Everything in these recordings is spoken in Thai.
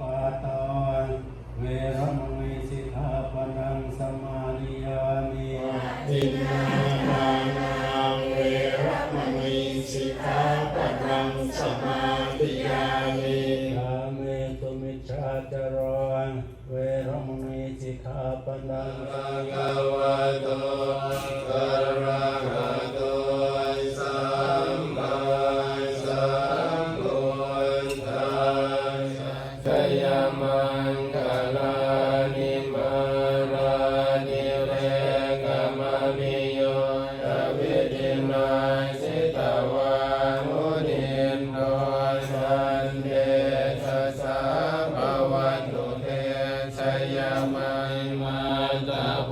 ปาตาเวรมณีสิกขาปนังสมานิยามีตินาานาเวรมณีสิกขาปนังสมาติยามีอาเมตุมิชาจารนเวรมณีสิกขาปนังกากวาโต มิโยตวิตินาสิตวามุนินโนสันเดชะสาวันตุเตชยมัยมาตาโพ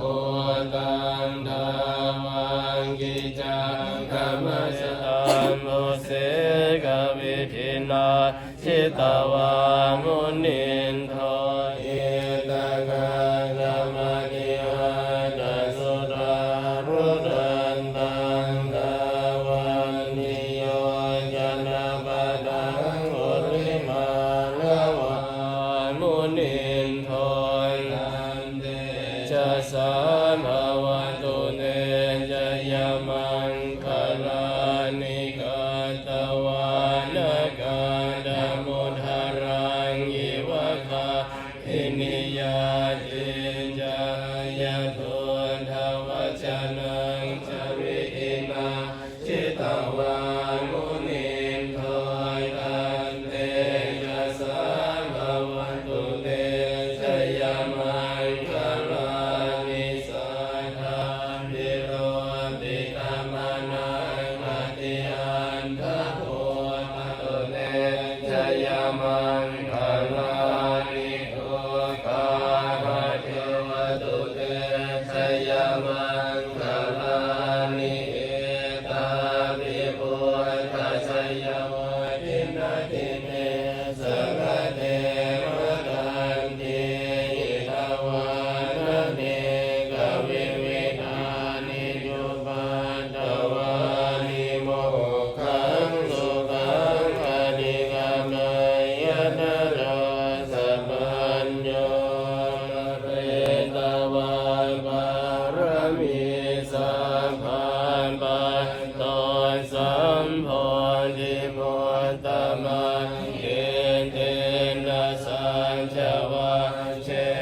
ตังธรรมังกิจังกรรมสตัมโมเสกวิธินาสิตวามุนินโท ยาเตจายะโท Shri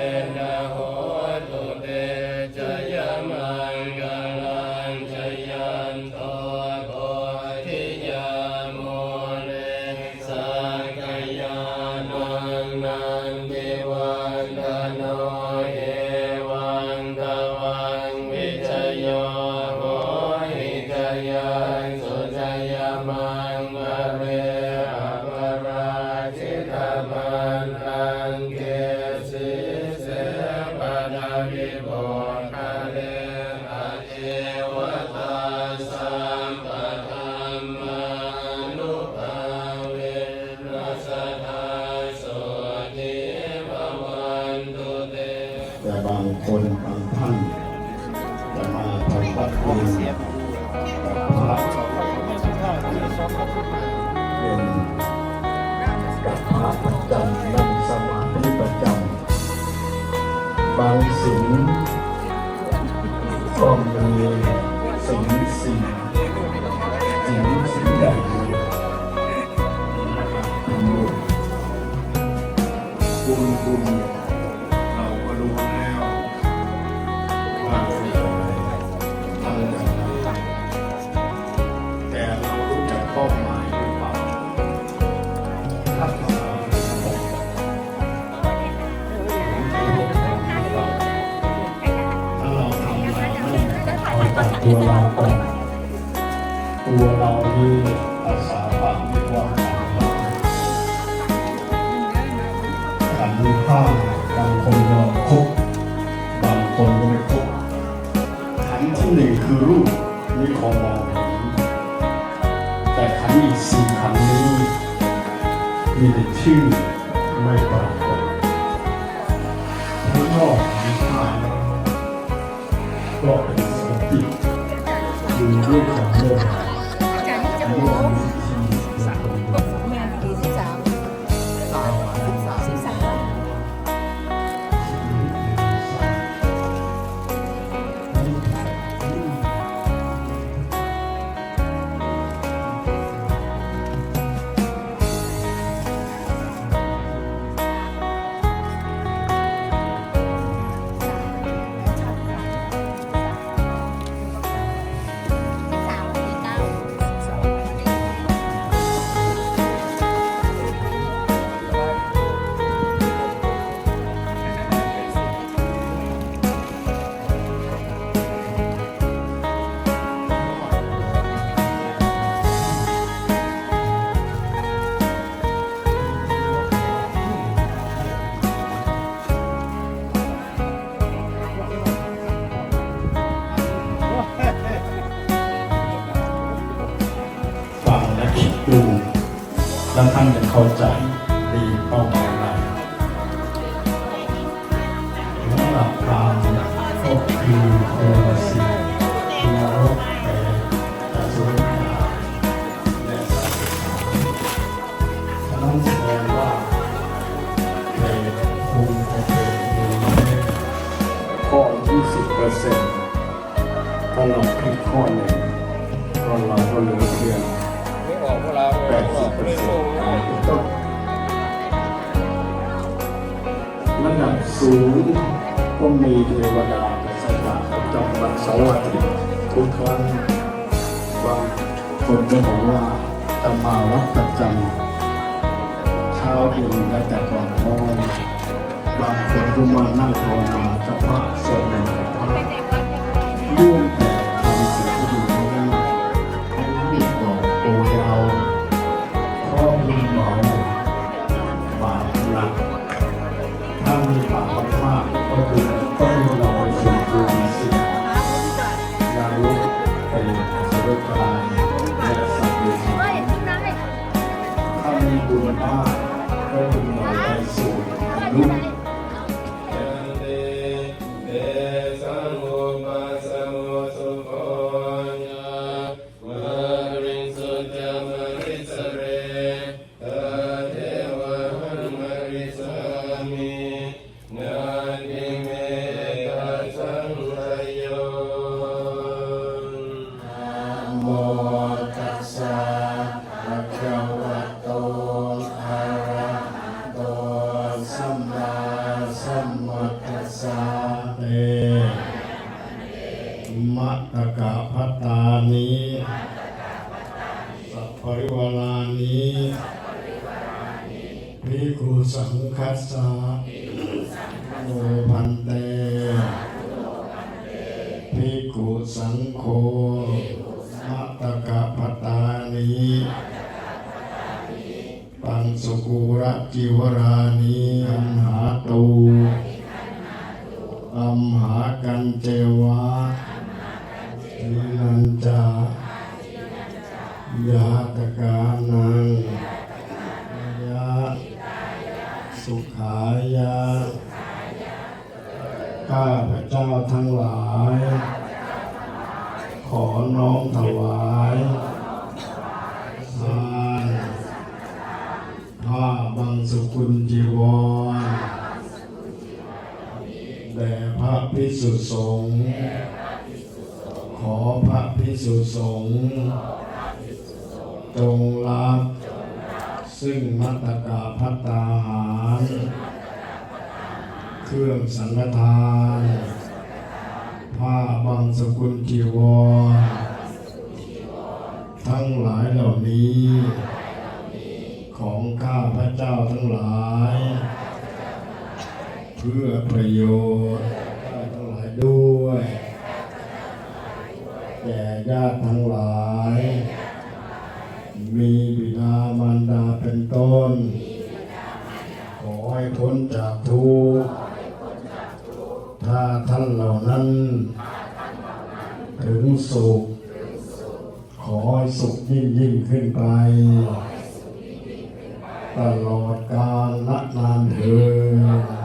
บางสิ่งก็มีสิ่งสิ่งสิ่งสิ่งใดบุญบุญ ตัวเราก่อนตัวเรานี่ภาษาบาลีว่าขันห้าบางคนก็คบบางคนก็ไม่ครบขันที่หนึ่งคือรูปนี่ของเราแต่ขันอีกสี่ขันนี้มีแต่ชื่อไม่ปราก Yeah. เข้าใจดีเป้าหมายเราและหลักการก็คือเทวสีนรกเปรตอสุรกายและสัตว์ฉะนั้นแสดงว่าเปรตคงจะเป็นอยู่ข้อ20เปอร์เซ็นต์ถ้าเราผิดข้อหนึ่งก็เราก็เหลือเพียง สิบเปอร์เซ็นต์ต้นระดับสูงก็มีเทวดาและสัตว์ประจำวันเสาร์อาทิตย์ทุกครั้งบางคนก็บอกว่าจะมาวัดประจำเช้าเย็นและแต่ก่อนนอนบางคนก็มานั่งภาวนาเฉพาะส่วนหนึ่งกับพระร่วม สังคัสสะโนพันเตภิกขุสังโฆมัตตกะปตานิปังสุกุระจิวรานิอัมหาตูอัมหากันเจวะายทานผ้าบังสุกุลจีวรแด่พระพิสุสงฆ์ขอพระพิสุสงฆ์จงรับซึ่งมัตตกาพัตตาหาร เครื่องสังฆทาน ผ้าบังสกุลจีวร ทั้งหลายเหล่านี้ ของข้าพระเจ้าทั้งหลาย เพื่อประโยชน์ทั้งหลายด้วย แก่ญาติทั้งหลาย มีบิดามารดาเป็นต้น ขอให้พ้นจากทุกข์ถ้าท่านเหล่านั้น ถึงสุข ขอให้สุขยิ่งยิ่งขึ้นไป ตลอดกาลละนานเถิด